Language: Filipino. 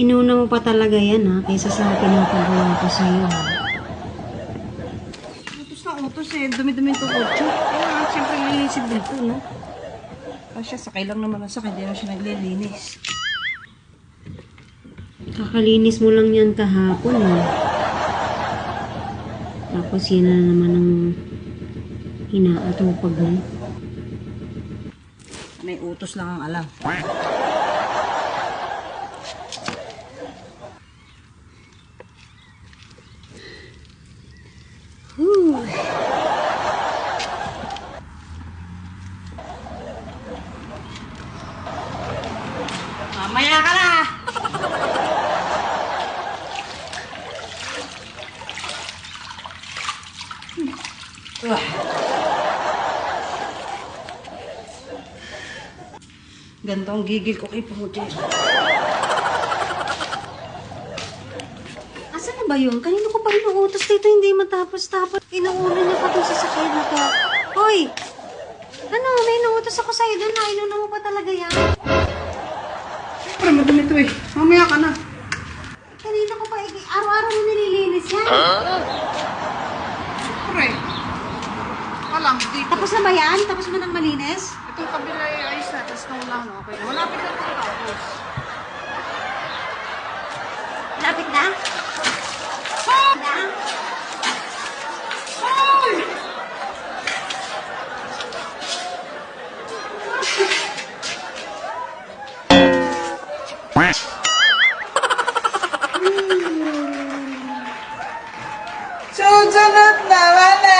Inuna mo pa talaga yan ha, kaysa sa pinapagawa ko sa'yo ha. Utos na utos eh. Dumi-dumi itong kotse. Nga, siyempre lilisid dito, no? Kasi sakay lang naman ang sakay. Hindi na siya naglilinis. Kakalinis mo lang yan kahapon ha. Tapos yan na naman ang inaatupag mo. May utos lang ang alam. Mamaya ka na! Ugh. Ganito ang gigil ko kay Pumuti. Asan na ba yun? Kanino ko pa inuutos dito hindi matapos-tapos. Inuuna niya pa dun sa sakyan na to. Hoy! Ano? May inuutos ako sa'yo dun na. Inuna mo pa talaga yan. Siyempre, madumi ito eh. Mamaya ka na. Kanina ko pa, araw-araw mo nililinis yan. Siyempre. Alam, dito. Tapos na ba yan? Tapos mo nang malinis? Itong kabila ay ayos na. Tapos na wala na. Okay. Malapit na ito tapos. Lapit na? Na? Hoy! Susunod naman